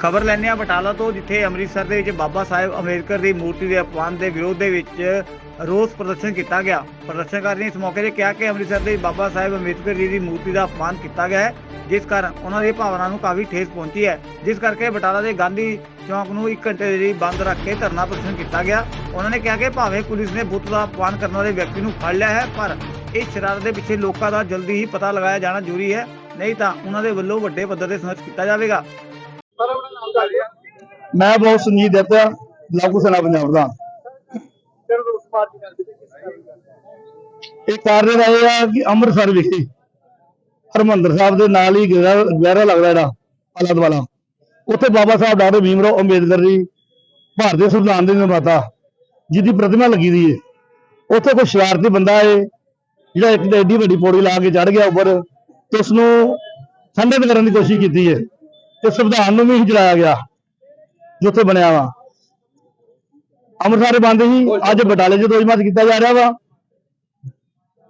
ਖਬਰ ਲੈਣੇ ਹਾਂ ਬਟਾਲਾ ਤੋਂ, ਜਿੱਥੇ ਅੰਮ੍ਰਿਤਸਰ ਦੇ ਵਿੱਚ ਬਾਬਾ ਸਾਹਿਬ ਅੰਬੇਦਕਰ ਦੀ ਮੂਰਤੀ ਦੇ ਅਪਮਾਨ ਦੇ ਵਿਰੋਧ ਦੇ ਵਿੱਚ ਰੋਸ ਪ੍ਰਦਰਸ਼ਨ ਕੀਤਾ ਗਿਆ। ਪ੍ਰਦਰਸ਼ਨਕਾਰੀ ਨੇ ਇਸ ਮੌਕੇ ਤੇ ਕਿਹਾ ਕਿ ਅੰਮ੍ਰਿਤਸਰ ਦੇ ਬਾਬਾ ਸਾਹਿਬ ਅੰਬੇਦਕਰ ਜੀ ਦੀ ਮੂਰਤੀ ਦਾ ਅਪਮਾਨ ਕੀਤਾ ਗਿਆ ਹੈ, ਜਿਸ ਕਾਰਨ ਉਹਨਾਂ ਦੀ ਭਾਵਨਾ ਨੂੰ ਕਾਫੀ ਠੇਸ ਪਹੁੰਚੀ ਹੈ। ਜਿਸ ਕਰਕੇ ਬਟਾਲਾ ਦੇ ਗਾਂਧੀ ਚੌਂਕ ਨੂੰ 1 ਘੰਟੇ ਦੇ ਲਈ ਬੰਦ ਰੱਖ ਕੇ ਧਰਨਾ ਪ੍ਰਦਰਸ਼ਨ ਕੀਤਾ ਗਿਆ। ਉਹਨਾਂ ਨੇ ਕਿਹਾ ਕਿ ਭਾਵੇਂ ਪੁਲਿਸ ਨੇ ਬੁੱਤ ਦਾ ਅਪਮਾਨ ਕਰਨ ਵਾਲੇ ਵਿਅਕਤੀ ਨੂੰ ਫੜ ਲਿਆ ਹੈ, ਪਰ ਇਸ ਸ਼ਰਾਰਤ ਦੇ ਪਿੱਛੇ ਲੋਕਾਂ ਦਾ ਜਲਦੀ ਹੀ ਪਤਾ ਲਗਾਇਆ ਜਾਣਾ ਜ਼ਰੂਰੀ ਹੈ। ਨਹੀਂ ਤਾਂ ਉਹਨਾਂ ਦੇ ਵੱਲੋਂ ਵੱਡੇ ਪੱਧਰ ਤੇ ਸੰਘਰਸ਼ ਕੀਤਾ ਜਾਵੇਗਾ। ਮੈਂ ਬਹੁਤ ਸੁਨੀਲ ਦਿੱਤਾ ਲਾਗੂ ਸਨਾ ਪੰਜਾਬ ਦਾ ਇਹ ਕਾਰਨ ਇਹ ਆ ਕਿ ਅੰਮ੍ਰਿਤਸਰ ਵਿਖੇ ਹਰਮੰਦਰ ਸਾਹਿਬ ਦੇ ਨਾਲ ਹੀ ਗਹਿਰਾ ਲੱਗਦਾ ਜਿਹੜਾ ਆਲਾ ਦੁਆਲਾ। ਉੱਥੇ ਬਾਬਾ ਸਾਹਿਬ ਡਾਕਟਰ ਭੀਮਰਾਓ ਅੰਬੇਦਕਰ ਜੀ ਭਾਰਤੀ ਸੰਵਿਧਾਨ ਦੇ ਨਿਰਮਾਤਾ ਜਿਹਦੀ ਪ੍ਰਤਿਮਾ ਲੱਗੀ ਦੀ ਹੈ ਉੱਥੇ ਕੋਈ ਸ਼ਰਾਰਤੀ ਬੰਦਾ ਹੈ ਜਿਹੜਾ ਇੱਕ ਏਡੀ ਵੱਡੀ ਪੌੜੀ ਲਾ ਕੇ ਚੜ ਗਿਆ ਉੱਪਰ ਤੇ ਉਸ ਨੂੰ ਖੰਡਿਤ ਕਰਨ ਦੀ ਕੋਸ਼ਿਸ਼ ਕੀਤੀ ਹੈ ਤੇ ਸੰਵਿਧਾਨ ਨੂੰ ਵੀ ਜਲਾਇਆ ਗਿਆ, ਜਿੱਥੇ ਬਣਿਆ ਵਾ। ਅੰਮ੍ਰਿਤਸਰ ਬੰਦ ਸੀ, ਅੱਜ ਬਟਾਲੇ 'ਚ ਦੋਜਮਾਤ ਕੀਤਾ ਜਾ ਰਿਹਾ ਵਾ।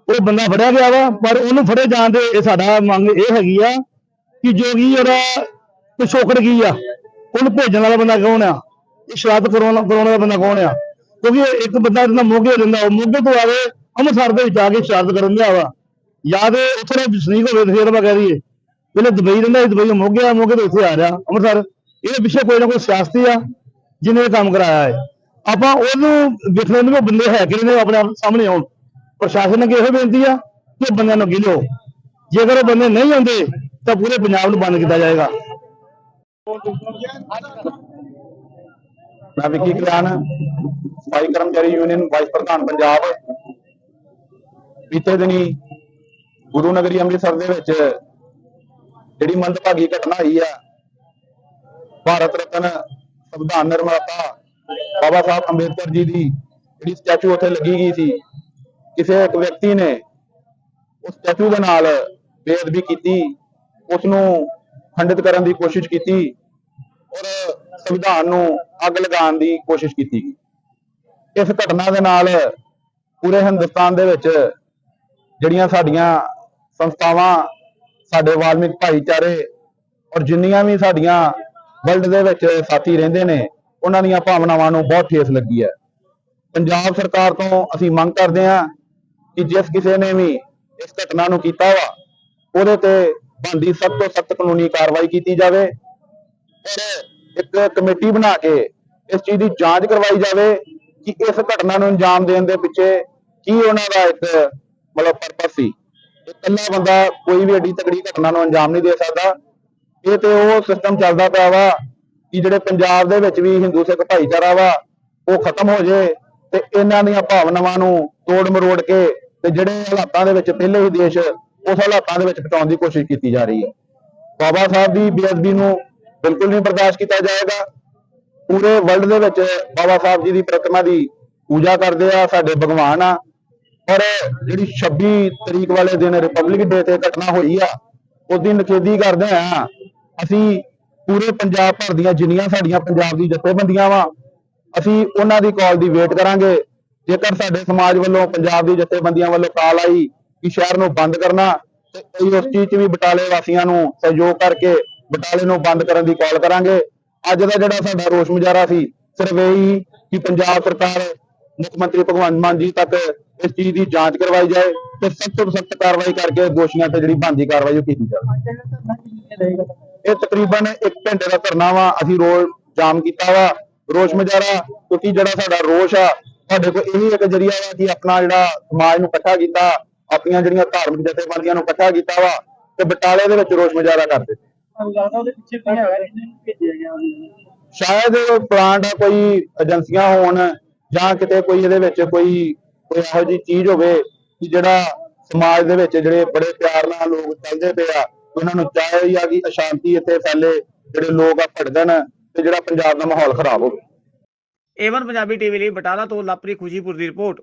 ਉਹ ਬੰਦਾ ਫੜਿਆ ਗਿਆ ਵਾ, ਪਰ ਉਹਨੂੰ ਫੜੇ ਜਾਣ ਦੇ ਇਹ ਸਾਡਾ ਮੰਗ ਇਹ ਹੈਗੀ ਆ ਕਿ ਜੋ ਵੀ ਉਹਦਾ ਪਿਛੋਕੜ ਕੀ ਆ, ਉਹਨੂੰ ਭੇਜਣ ਵਾਲਾ ਬੰਦਾ ਕੌਣ ਆ? ਇਹ ਸ਼ਰਾਰਤ ਕਰਾਉਣ ਕਰਾਉਣ ਵਾਲਾ ਬੰਦਾ ਕੌਣ ਆ? ਕਿਉਂਕਿ ਇੱਕ ਬੰਦਾ ਜਿਹਦਾ ਮੋਗੇ ਰਹਿੰਦਾ, ਉਹ ਮੋਗੇ ਤੋਂ ਆਵੇ ਅੰਮ੍ਰਿਤਸਰ ਦੇ ਵਿੱਚ ਆ ਕੇ ਸ਼ਰਾਰਤ ਕਰਨ ਲਿਆ ਵਾ। ਜਾਂ ਤੇ ਉੱਥੇ ਦਾ ਵਸਨੀਕ ਹੋਵੇ ਤੇ ਫਿਰ ਆਪਾਂ ਕਹਿ ਦਈਏ। ਪਹਿਲੇ ਦੁਬਈ ਰਹਿੰਦਾ ਸੀ, ਦੁਬਈ ਮੋਗੇ ਆ, ਮੋਗੇ ਤੋਂ ਇੱਥੇ ਆ ਰਿਹਾ, ਅੰਮ੍ਰਿਤਸਰ। ਇਹਦੇ ਪਿੱਛੇ ਕੋਈ ਨਾ ਕੋਈ ਸਿਆਸਤੀ ਆ, ਜਿਹਨੇ ਇਹ ਕੰਮ ਕਰਾਇਆ ਹੈ। ਆਪਾਂ ਉਹਨੂੰ ਵੇਖਣ ਨੂੰ ਬੰਦੇ ਹੈ ਕਿ ਨੇ ਆਪਣੇ ਆਪ ਸਾਹਮਣੇ ਆਉਣ। ਪ੍ਰਸ਼ਾਸਨ ਅੱਗੇ ਇਹੋ ਬੇਨਤੀ ਆ ਕਿ ਬੰਦਿਆਂ ਨੂੰ ਗਿਲੋ ਜੇਕਰ ਉਹ ਬੰਦੇ ਨਹੀਂ ਆਉਂਦੇ, ਤਾਂ ਪੂਰੇ ਪੰਜਾਬ ਨੂੰ ਬੰਦ ਕੀਤਾ ਜਾਏਗਾ। ਮੈਂ ਵਿੱਕੀ ਕਲਿਆਣ ਸਫ਼ਾਈ ਕਰਮਚਾਰੀ ਯੂਨੀਅਨ ਵਾਈਸ ਪ੍ਰਧਾਨ ਪੰਜਾਬ ਬੀਤੇ ਦਿਨੀ ਗੁਰੂ ਨਗਰੀ ਅੰਮ੍ਰਿਤਸਰ ਦੇ ਵਿੱਚ ਜਿਹੜੀ ਮੰਦਭਾਗੀ ਘਟਨਾ ਹੋਈ ਆ, ਭਾਰਤ ਰਤਨ ਸੰਵਿਧਾਨ ਨਿਰਮਾਤਾ ਬਾਬਾ ਸਾਹਿਬ ਅੰਬੇਦਕਰ ਜੀ ਦੀ ਜਿਹੜੀ ਸਟੈਚੂ ਉੱਥੇ ਲੱਗੀ ਗਈ ਸੀ, ਕਿਸੇ ਇੱਕ ਵਿਅਕਤੀ ਨੇ ਉਸ ਸਟੈਚੂ ਦੇ ਨਾਲ ਬੇਅਦਬੀ ਕੀਤੀ ਉਸ ਨੂੰ ਖੰਡਿਤ ਕਰਨ ਦੀ ਕੋਸ਼ਿਸ਼ ਕੀਤੀ ਔਰ ਸੰਵਿਧਾਨ ਨੂੰ ਅੱਗ ਲਗਾਉਣ ਦੀ ਕੋਸ਼ਿਸ਼ ਕੀਤੀ ਗਈ। ਇਸ ਘਟਨਾ ਦੇ ਨਾਲ ਪੂਰੇ ਹਿੰਦੁਸਤਾਨ ਦੇ ਵਿੱਚ ਜਿਹੜੀਆਂ ਸਾਡੀਆਂ ਸੰਸਥਾਵਾਂ ਸਾਡੇ ਵਾਲਮਿਕ ਭਾਈਚਾਰੇ ਔਰ ਜਿੰਨੀਆਂ ਵੀ ਸਾਡੀਆਂ ਵਰਲਡ ਦੇ ਵਿੱਚ ਸਾਥੀ ਰਹਿੰਦੇ ਨੇ, ਉਹਨਾਂ ਦੀਆਂ ਭਾਵਨਾਵਾਂ ਨੂੰ ਬਹੁਤ ਠੇਸ ਲੱਗੀ ਹੈ। ਪੰਜਾਬ ਸਰਕਾਰ ਤੋਂ ਅਸੀਂ ਮੰਗ ਕਰਦੇ ਹਾਂ ਕਿ ਜਿਸ ਕਿਸੇ ਨੇ ਵੀ ਇਸ ਘਟਨਾ ਨੂੰ ਕੀਤਾ ਵਾ, ਉਹਦੇ ਤੇ ਬਣਦੀ ਸਖਤ ਤੋਂ ਸਖਤ ਕਾਨੂੰਨੀ ਕਾਰਵਾਈ ਕੀਤੀ ਜਾਵੇ ਔਰ ਇੱਕ ਕਮੇਟੀ ਬਣਾ ਕੇ ਇਸ ਚੀਜ਼ ਦੀ ਜਾਂਚ ਕਰਵਾਈ ਜਾਵੇ ਕਿ ਇਸ ਘਟਨਾ ਨੂੰ ਅੰਜਾਮ ਦੇਣ ਦੇ ਪਿੱਛੇ ਕੀ ਉਹਨਾਂ ਦਾ ਇੱਕ ਮਤਲਬ ਪਰਪਸ ਸੀ। ਇਕੱਲਾ ਬੰਦਾ ਕੋਈ ਵੀ ਏਡੀ ਤਕੜੀ ਘਟਨਾ ਨੂੰ ਅੰਜਾਮ ਨਹੀਂ ਦੇ ਸਕਦਾ, ਇਹ ਤੇ ਉਹ ਸਿਸਟਮ ਚੱਲਦਾ ਪਿਆ ਵਾ ਕਿ ਜਿਹੜੇ ਪੰਜਾਬ ਦੇ ਵਿੱਚ ਵੀ ਹਿੰਦੂ ਸਿੱਖ ਭਾਈਚਾਰਾ ਵਾ, ਉਹ ਖਤਮ ਹੋ ਜੇ ਤੇ ਇਹਨਾਂ ਦੀਆਂ ਭਾਵਨਾਵਾਂ ਨੂੰ ਤੋੜ ਮਰੋੜ ਕੇ ਤੇ ਜਿਹੜੇ ਹਾਲਾਤਾਂ ਦੇ ਵਿੱਚ ਪਹਿਲੇ ਹੀ ਦੇਸ਼, ਉਸ ਹਾਲਾਤਾਂ ਦੇ ਵਿੱਚ ਪਹੁੰਚਾਉਣ ਦੀ ਕੋਸ਼ਿਸ਼ ਕੀਤੀ ਜਾ ਰਹੀ ਹੈ। ਬਾਬਾ ਸਾਹਿਬ ਦੀ ਬੇਅਦਬੀ ਨੂੰ ਬਿਲਕੁਲ ਨਹੀਂ ਬਰਦਾਸ਼ਤ ਕੀਤਾ ਜਾਏਗਾ। ਪੂਰੇ ਵਰਲਡ ਦੇ ਵਿੱਚ ਬਾਬਾ ਸਾਹਿਬ ਜੀ ਦੀ ਪ੍ਰਤਿਮਾ ਦੀ ਪੂਜਾ ਕਰਦੇ ਆ, ਸਾਡੇ ਭਗਵਾਨ ਆ। ਔਰ ਜਿਹੜੀ 26 ਤਰੀਕ ਵਾਲੇ ਦਿਨ ਰਿਪਬਲਿਕ ਡੇ ਤੇ ਘਟਨਾ ਹੋਈ ਆ ਉਹਦੀ ਨਿਖੇਧੀ ਕਰਦੇ ਆ। ਅਸੀਂ ਪੂਰੇ ਪੰਜਾਬ ਭਰ ਦੀਆਂ ਜਿੰਨੀਆਂ ਸਾਡੀਆਂ ਪੰਜਾਬ ਦੀ ਜਥੇਬੰਦੀਆਂ ਵਾ, ਅਸੀਂ ਉਹਨਾਂ ਦੀ ਕਾਲ ਦੀ ਵੇਟ ਕਰਾਂਗੇ। ਜੇਕਰ ਸਾਡੇ ਸਮਾਜ ਵੱਲੋਂ, ਪੰਜਾਬ ਦੀ ਜਥੇਬੰਦੀਆਂ ਵੱਲੋਂ ਕਾਲ ਆਈ ਕਿ ਸ਼ਹਿਰ ਨੂੰ ਬੰਦ ਕਰਨਾ, ਤੇ ਉਸ ਚੀਜ਼ 'ਚ ਵੀ ਬਟਾਲੇ ਵਾਸੀਆਂ ਨੂੰ ਸਹਿਯੋਗ ਕਰਕੇ ਬਟਾਲੇ ਨੂੰ ਬੰਦ ਕਰਨ ਦੀ ਕਾਲ ਕਰਾਂਗੇ। ਅੱਜ ਦਾ ਜਿਹੜਾ ਸਾਡਾ ਰੋਸ ਮੁਜ਼ਾਹਰਾ ਸੀ, ਸਿਰਫ ਇਹ ਹੀ ਕਿ ਪੰਜਾਬ ਸਰਕਾਰ ਮੁੱਖ ਮੰਤਰੀ ਭਗਵੰਤ ਮਾਨ ਜੀ ਤੱਕ ਇਸ ਚੀਜ਼ ਦੀ ਜਾਂਚ ਕਰਵਾਈ ਜਾਏ ਤੇ ਸਖਤ ਤੋਂ ਸਖਤ ਕਾਰਵਾਈ ਕਰਕੇ ਦੋਸ਼ੀਆਂ ਤੇ ਜਿਹੜੀ ਬਣਦੀ ਕਾਰਵਾਈ ਉਹ ਕੀਤੀ ਜਾਵੇ। ਇਹ ਤਕਰੀਬਨ 1 ਘੰਟੇ ਦਾ ਧਰਨਾ ਵਾ, ਅਸੀਂ ਰੋਜ਼ ਜਾਮ ਕੀਤਾ ਵਾ, ਰੋਸ਼ ਮੁਜ਼ਾਹਰਾ ਕਿਉਂਕਿ ਜਿਹੜਾ ਸਾਡਾ ਰੋਸ਼ ਆ, ਸਾਡੇ ਕੋਲ ਇਹੀ ਇੱਕ ਜਰੀਆ ਵਾ ਕਿ ਆਪਣਾ ਜਿਹੜਾ ਸਮਾਜ ਨੂੰ ਇਕੱਠਾ ਕੀਤਾ, ਆਪਣੀਆਂ ਜਿਹੜੀਆਂ ਧਾਰਮਿਕ ਜਥੇਬੰਦੀਆਂ ਨੂੰ ਇਕੱਠਾ ਕੀਤਾ ਵਾ ਤੇ ਬਟਾਲੇ ਦੇ ਵਿੱਚ ਰੋਸ਼ ਮੁਜ਼ਾਹਰਾ ਕਰਦੇ ਸ਼ਾਇਦ ਪਲਾਂਟ ਕੋਈ ਏਜੰਸੀਆਂ ਹੋਣ ਜਾਂ ਕਿਤੇ ਕੋਈ ਇਹਦੇ ਵਿੱਚ ਕੋਈ ਕੋਈ ਇਹੋ ਜਿਹੀ ਚੀਜ਼ ਹੋਵੇ ਕਿ ਜਿਹੜਾ ਸਮਾਜ ਦੇ ਵਿੱਚ ਜਿਹੜੇ ਬੜੇ ਪਿਆਰ ਨਾਲ ਲੋਕ ਚੱਲਦੇ ਪਏ ਆ, ਉਹਨਾਂ ਨੂੰ ਚਾਹੇ ਆ ਕਿ ਅਸ਼ਾਂਤੀ ਇੱਥੇ ਫੈਲੇ, ਜਿਹੜੇ ਲੋਕ ਆ ਭੜਕਣ ਤੇ ਜਿਹੜਾ ਪੰਜਾਬ ਦਾ ਮਾਹੌਲ ਖਰਾਬ ਹੋਵੇ। ਏਵਨ ਪੰਜਾਬੀ ਟੀਵੀ ਲਈ ਬਟਾਲਾ ਤੋਂ ਲਾਪਰੀ ਖੁਸ਼ੀਪੁਰ ਦੀ ਰਿਪੋਰਟ।